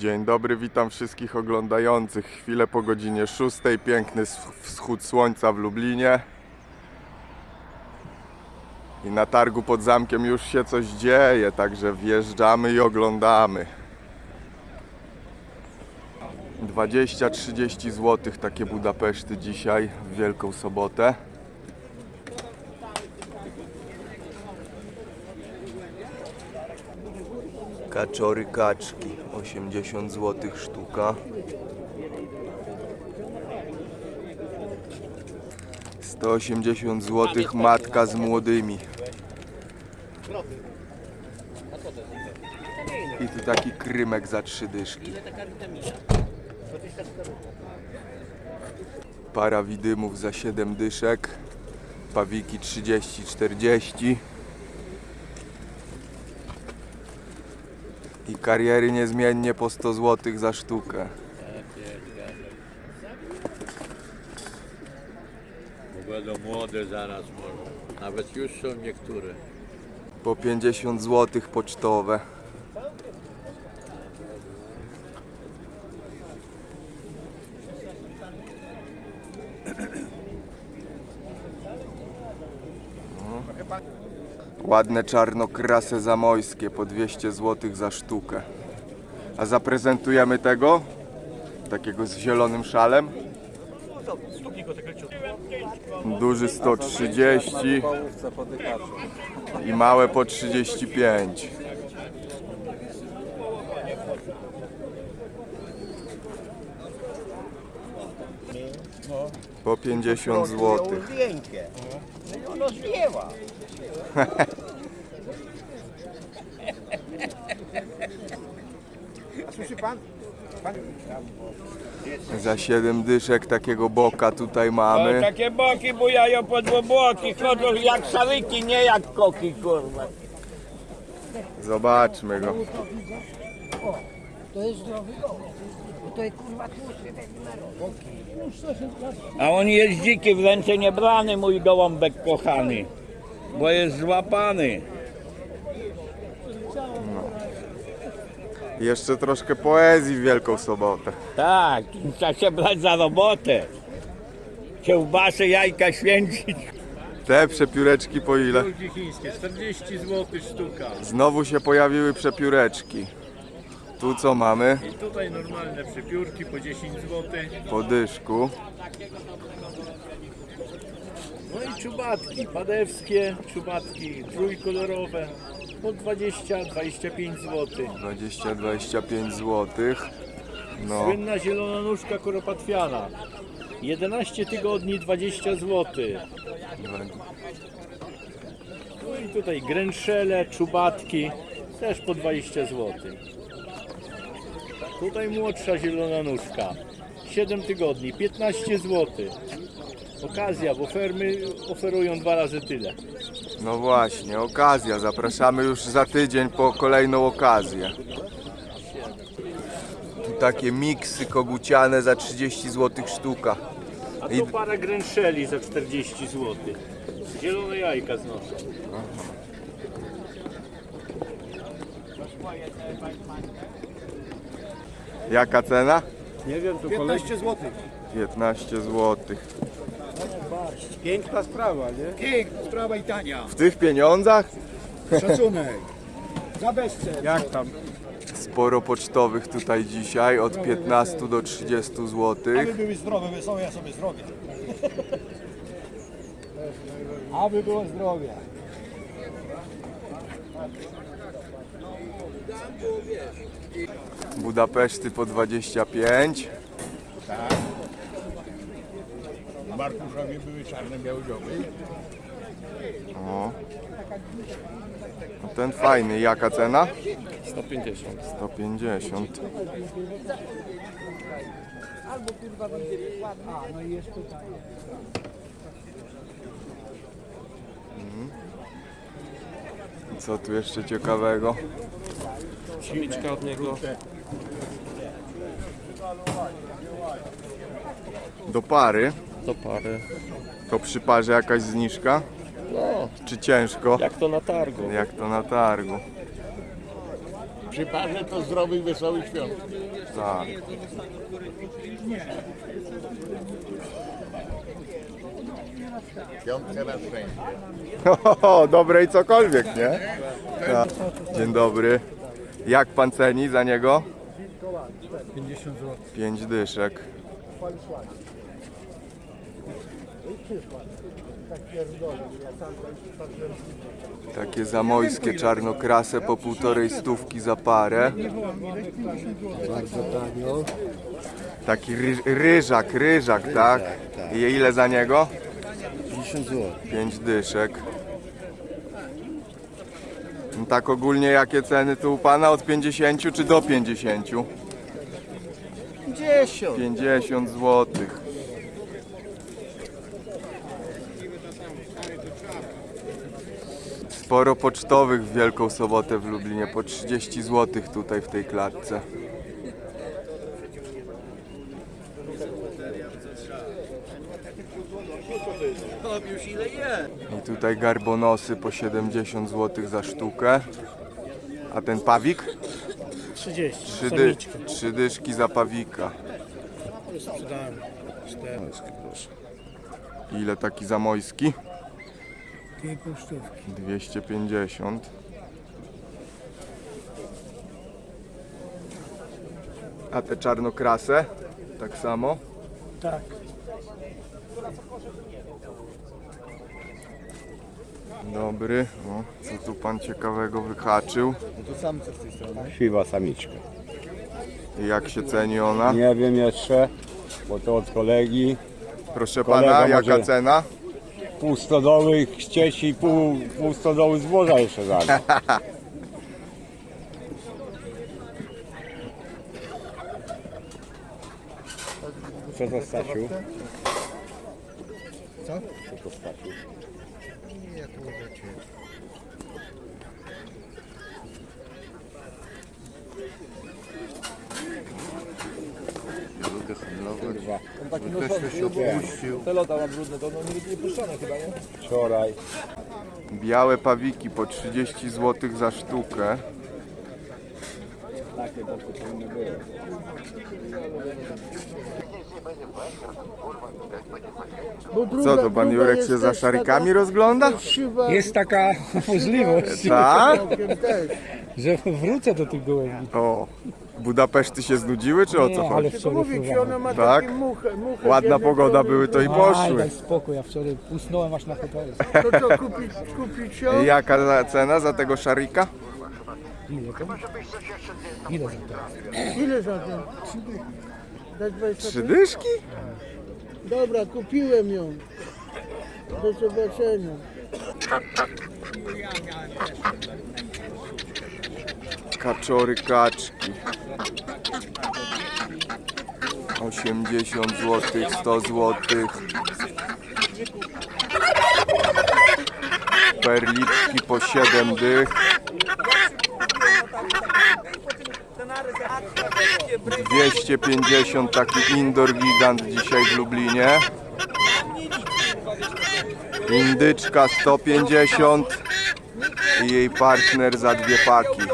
Dzień dobry, witam wszystkich oglądających. Chwilę po godzinie 6. Piękny wschód słońca w Lublinie. I na targu pod zamkiem już się coś dzieje, także wjeżdżamy i oglądamy. 20-30 zł takie Budapeszty dzisiaj w Wielką Sobotę. Kaczory kaczki 80 zł sztuka. 180 zł matka z młodymi. I tu taki krymek za trzy dyszki. Para widymów za 7 dyszek. Pawiki 30-40. I kariery niezmiennie po 100 zł za sztukę. Bo będą młode zaraz może. Nawet już są niektóre. Po 50 zł pocztowe. No. Ładne czarnokrasy zamojskie po 200 zł za sztukę. A zaprezentujemy tego? Takiego z zielonym szalem? Duży 130 i małe po 35. Po 50 zł. No ono zwiewa. Słyszy pan? pan? Za 7 dyszek takiego boka tutaj mamy. takie boki bujają po dwuboki, chodzą jak szaryki, nie jak koki, kurwa. Zobaczmy go. To jest zdrowy to jest kurwa A on jest dziki, w ręce nie brany, mój gołąbek kochany. Bo jest złapany. Jeszcze troszkę poezji w Wielką Sobotę. Tak, trzeba się brać za robotę. Kiełbasy, jajka święcić. Te przepióreczki po ile? Kulki chińskie, 40 zł sztuka. Znowu się pojawiły przepióreczki. Tu co mamy? I tutaj normalne przypiórki po 10 zł. Po dyszku. No i czubatki, padewskie, czubatki trójkolorowe po 20-25 zł. 20-25 zł. No, Słynna zielona nóżka koropatwiana. 11 tygodni 20 zł. No i tutaj gręczele, czubatki też po 20 zł. Tutaj młodsza zielona nóżka. 7 tygodni, 15 zł. Okazja, bo fermy oferują dwa razy tyle. no właśnie, okazja. Zapraszamy już za tydzień po kolejną okazję. Tu takie miksy koguciane za 30 zł sztuka. A I- to para gręczeli za 40 zł. Zielone jajka znoszą. Jaka cena? Nie wiem, to 15 zł. 15 zł. Piękna sprawa, nie? Piękna sprawa i tania. W tych pieniądzach? Szacunek. Za bezcen. Jak tam? Sporo pocztowych tutaj dzisiaj, od 15 do 30 zł. Aby były zdrowe, wesołe, ja sobie zdrowie. Aby było zdrowie. Budapeszty po 25. W Markuszowie były czarne białżowy. O. No ten fajny, jaka cena? 150. 150. Mhm. I Co tu jeszcze ciekawego? Samiczka od niego. Do pary. Do pary. To przy parze jakaś zniżka? No, Czy ciężko? jak to na targu. Jak to na targu? Przy parze to zdrowych, wesołych świąt. Tak. Piątkę na szczęście. O, dobre i cokolwiek, nie? Tak. Dzień dobry. Jak pan ceni za niego? 50 zł. 5 dyszek. Takie zamojskie czarnokrase po półtorej stówki za parę. Bardzo tanio. Taki ry, ryżak, ryżak, tak? I ile za niego? 50 zł. 5 dyszek. No tak ogólnie jakie ceny tu u pana od 50 czy do 50? 50. 50 złotych. Sporo pocztowych w Wielką Sobotę w Lublinie, po 30 złotych tutaj w tej klatce. I tutaj garbonosy po 70 zł za sztukę. A ten pawik? 30. Trzy, dy, trzy dyszki za pawika. Sprzedałem. Ile taki zamojski? Pół stówki. 250. A te czarnokrase? Tak samo? Tak. Dobry. O, co tu pan ciekawego wyhaczył? Siwa samiczka. I jak się ceni ona? Nie wiem jeszcze, bo to od kolegi. Proszę Kolega pana, jaka może- cena? Pół stodoły chcieć i pół, pół stodoły zboża jeszcze dać. Co to Stasiu? Co? Co to Stasiu? Wczoraj. Białe pawiki po 30 zł za sztukę. Co to pan Jurek się za szarikami rozgląda? Jest taka możliwość, Tak? że wrócę do tych gołębi. O, Budapeszty się znudziły, czy o co Nie, ale chodzi? wczoraj próbowałem. Tak? Ładna pogoda były, to i Aj, poszły. daj spokój, ja wczoraj usnąłem aż na hotelu. To co, kupić, kupić ją? I Jaka za- cena za tego szarika? Ile to? Ile za to? Ile za? Dać 20 Trzy dyszki? Dobra, kupiłem ją. Do zobaczenia. Kaczory kaczki. 80 zł, 100 zł. Perliczki po 7 dych. Dwieście pięćdziesiąt taki indoor gigant dzisiaj w Lublinie. Indyczka 150 i jej partner za dwie paki.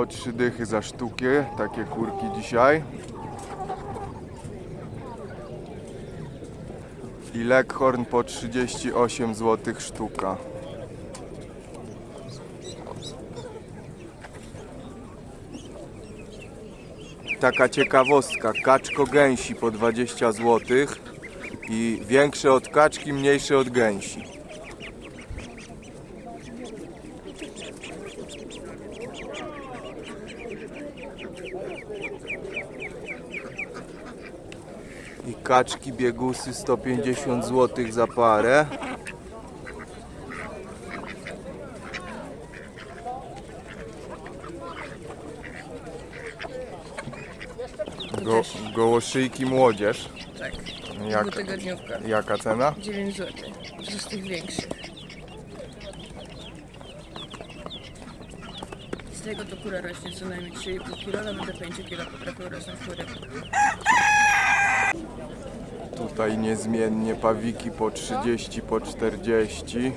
Po trzy dychy za sztukę, takie kurki dzisiaj. I Leghorn po 38 zł sztuka. Taka ciekawostka, kaczko gęsi po 20 zł i większe od kaczki, mniejsze od gęsi. Kaczki biegusy 150 zł za parę. Go, gołoszyjki młodzież. Tak, Jak, dwutygodniówka. jaka cena? 9 zł. Z tych większych. Z tego to kura rośnie co najmniej 3,5 kg, nawet do 5 kg potrafią rosnąć kury. Tutaj niezmiennie pawiki po 30, po 40.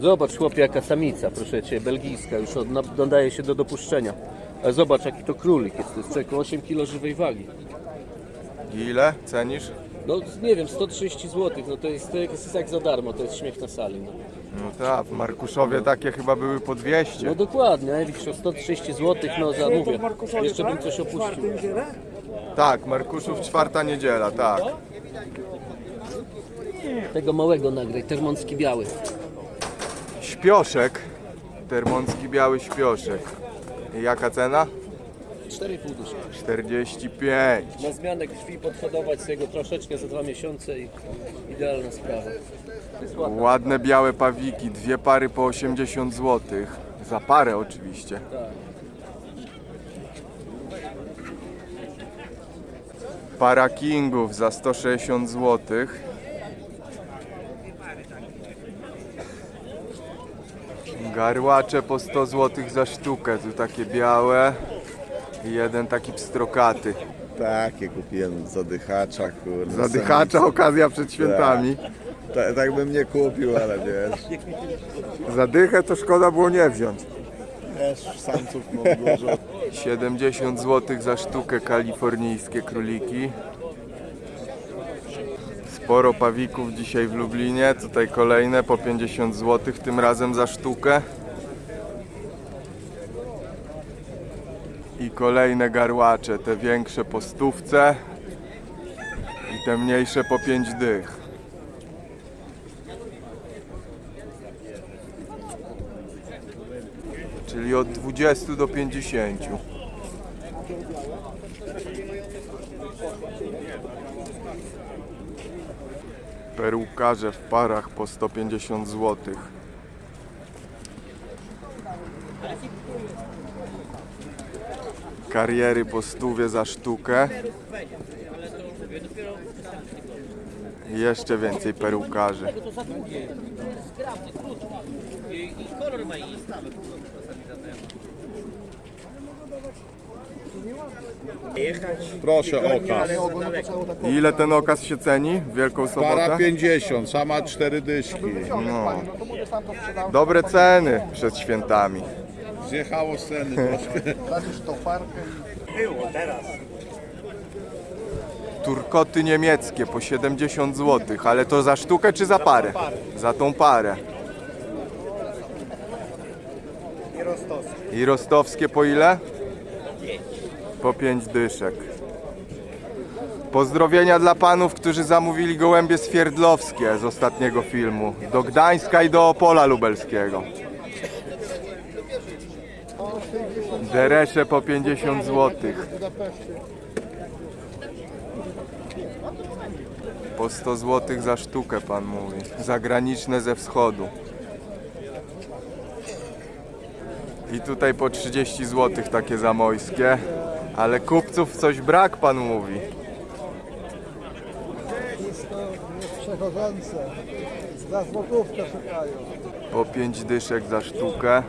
Zobacz chłopie jaka samica, proszę cię, belgijska, już od, nadaje się do dopuszczenia. Ale zobacz jaki to królik jest, to jest czego 8 kg żywej wagi. Ile cenisz? No nie wiem, 130 zł, no to jest, to jest jak za darmo, to jest śmiech na sali. No, No tak, w Markuszowie takie chyba były po 200. no dokładnie, a widzisz, o 130 zł, no za mówię, jeszcze bym coś opuścił. Tak, Markuszów czwarta niedziela, tak. Tego małego nagraj, termonski biały. Śpioszek, termonski biały śpioszek. I jaka cena? 4,5 dyszki. 45. Na zmianę krwi podhodować sobie go troszeczkę za dwa miesiące i idealna sprawa. Ładne białe pawiki, dwie pary po 80 zł. Za parę oczywiście. Para kingów za 160 zł. Garłacze po 100 zł za sztukę, tu takie białe i jeden taki pstrokaty. Takie kupiłem zadychacza, kurde. Zadychacza okazja przed świętami. Tak, tak bym nie kupił, ale wiesz, Zadychę to szkoda było nie wziąć. wiesz samców mam dużo. 70 zł za sztukę kalifornijskie króliki. Sporo pawików dzisiaj w Lublinie. Tutaj kolejne po 50 zł, tym razem za sztukę. I kolejne garłacze, te większe po stówce i te mniejsze po 5 dych. Czyli od 20 do 50. Perukarze w parach po 150 zł. Kariery po stówie za sztukę. Jeszcze więcej perukarzy. Proszę okaz. Ile ten okaz się ceni w Wielką Sobotę? Para 50, sama cztery dyszki. No. Dobre ceny przed świętami. Zjechało z ceny troszkę. Turkoty niemieckie po 70 zł, ale to za sztukę czy za parę? Za tą parę. I rostowskie po ile? Po 5 dyszek. Pozdrowienia dla panów, którzy zamówili gołębie swierdlowskie z ostatniego filmu. Do Gdańska i do Opola Lubelskiego. Deresze po 50 złotych. Po 100 zł za sztukę pan mówi. Zagraniczne ze wschodu. I tutaj po 30 zł takie zamojskie. Ale kupców coś brak pan mówi. Przechodzące. Za złotówkę szukają. Po 5 dyszek za sztukę.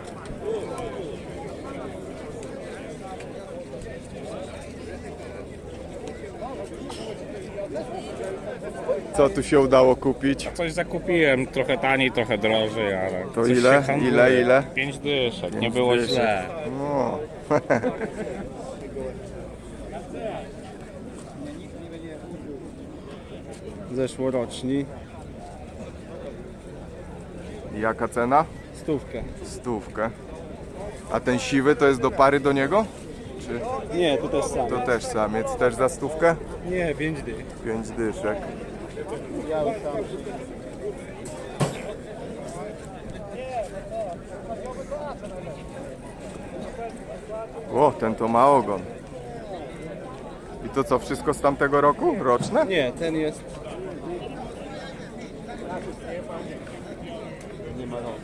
Co tu się udało kupić? Coś zakupiłem, trochę taniej, trochę drożej, ale... To coś ile? się handluje. Ile, ile? Pięć dyszek, nie było dyszek. źle. No. Zeszłoroczni. Jaka cena? Stówkę. Stówkę. A ten siwy to jest do pary do niego? Czy Nie, to też sam. to też samiec? Też za stówkę? Nie, pięć dych. Pięć dyszek. O, ten to ma ogon. I to co, wszystko z tamtego roku? Roczne? Nie, ten jest... Nie ma roku.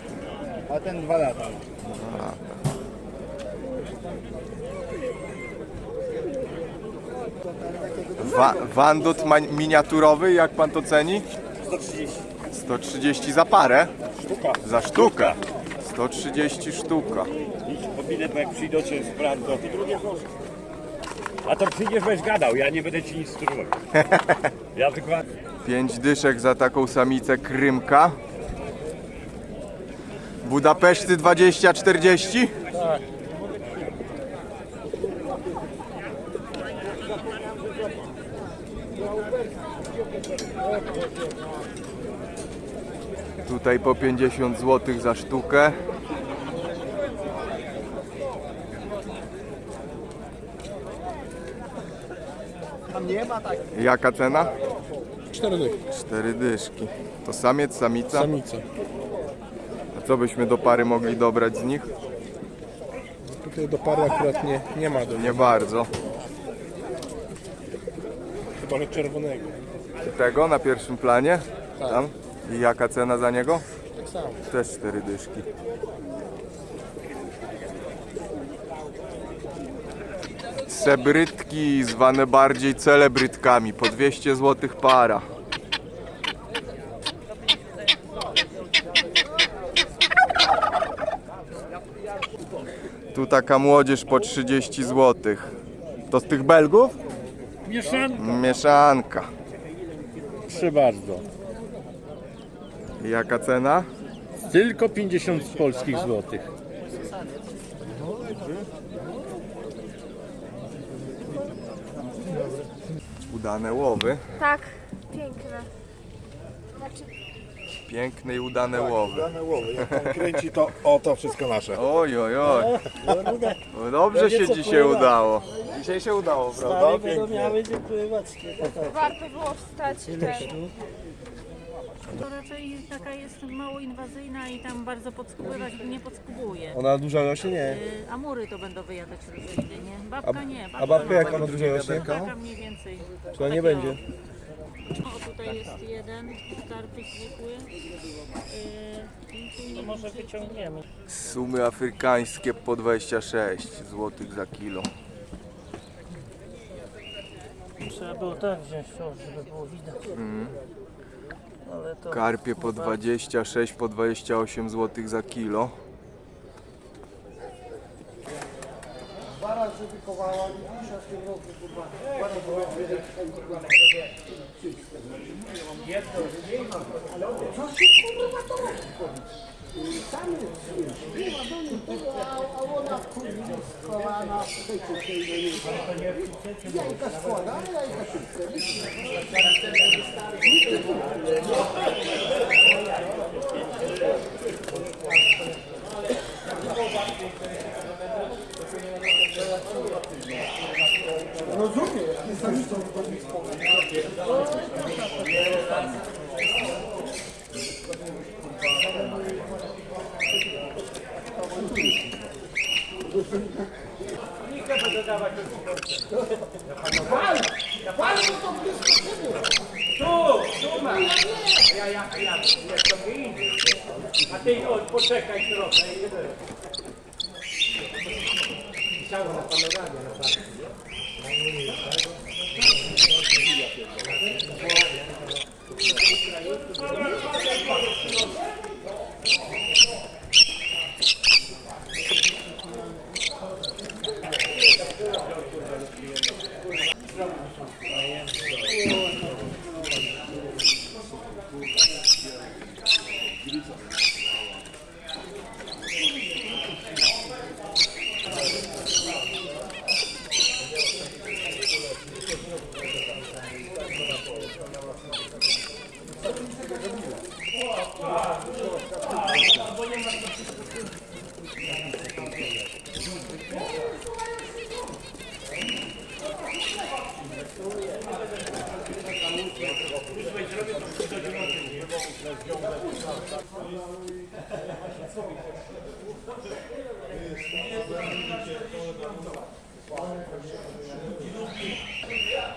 A ten dwa lata. Wa wandut miniaturowy, jak pan to ceni? 130. 130 za parę? Sztuka. Za sztukę. 130 sztuka. Po bilet, bo jak przyjdą cię sprawdzą. A to przyjdziesz, będziesz gadał, ja nie będę ci nic struwać. Ja wykładam. Pięć dyszek za taką samicę krymka. Budapeszty 20-40? Tutaj po 50 zł za sztukę. Jaka cena? Cztery dychy. Cztery dyszki. To samiec, samica? Samica. A co byśmy do pary mogli dobrać z nich? Tutaj do pary akurat nie, nie ma do Nie bardzo. chyba czerwonego. Tego na pierwszym planie? Tam? I jaka cena za niego? Tak samo. Też cztery dyszki. Sebrytki zwane bardziej celebrytkami, po 200 zł para. Tu taka młodzież po 30 zł. To z tych Belgów? Mieszanka. Mieszanka. Proszę bardzo. Jaka cena? Tylko 50 polskich złotych. Udane łowy. Tak, piękne. Piękne i udane łowy. Kręci to, o to wszystko nasze. Oj, oj, oj. No dobrze się dzisiaj udało. Dzisiaj się udało, prawda? będą miały pływać. Warto było wstać też. To raczej taka jest mało inwazyjna i tam bardzo podskubywać nie podskubuje. Ona duża rośnie? Nie. Y, Amury to będą wyjadać rośliny, nie? Babka nie. A babka jak nie. ona duża rośnie? Taka mniej więcej. Czy ona nie będzie? O, tutaj jest jeden, skarpy zwykły. Yy, to może wyciągniemy. Sumy afrykańskie po 26 zł za kilo. Trzeba było tak wziąć, żeby było widać. Ale to Karpie po 26, po 28 zł za kilo. Dwa razy wykowała i dzisiaj w tym roku kurwa. Dwa razy Co się kurwa to robi? Sam nie ma do niej tego, a, a ona kurwa schowana w tej cieciej Jajka składa, a jajka szybce. Rozumiem, nie samicą wychodzi z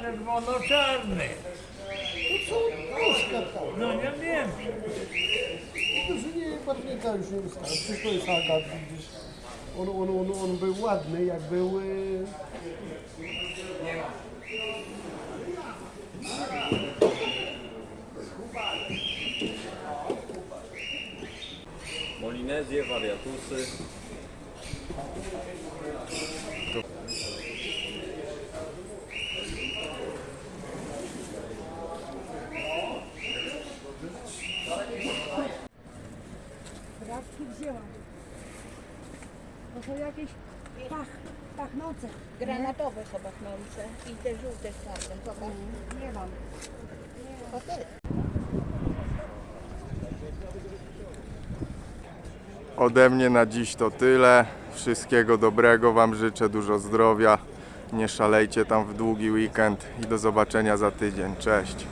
Czerwono-czarny. No nie wiem. że nie, barwnika już nie wystarczy. Przecież to jest agat, widzisz. On, on, on, on był ładny, jak był... y, Molinezje, wariatusy. Grawki wzięłam. No to są jakieś pach, pachnące. Granatowe są pachnące i te żółte z czarnym. Zobacz. Nie mam. O, te- Ode mnie na dziś to tyle. Wszystkiego dobrego Wam życzę, dużo zdrowia. Nie szalejcie tam w długi weekend i do zobaczenia za tydzień. Cześć.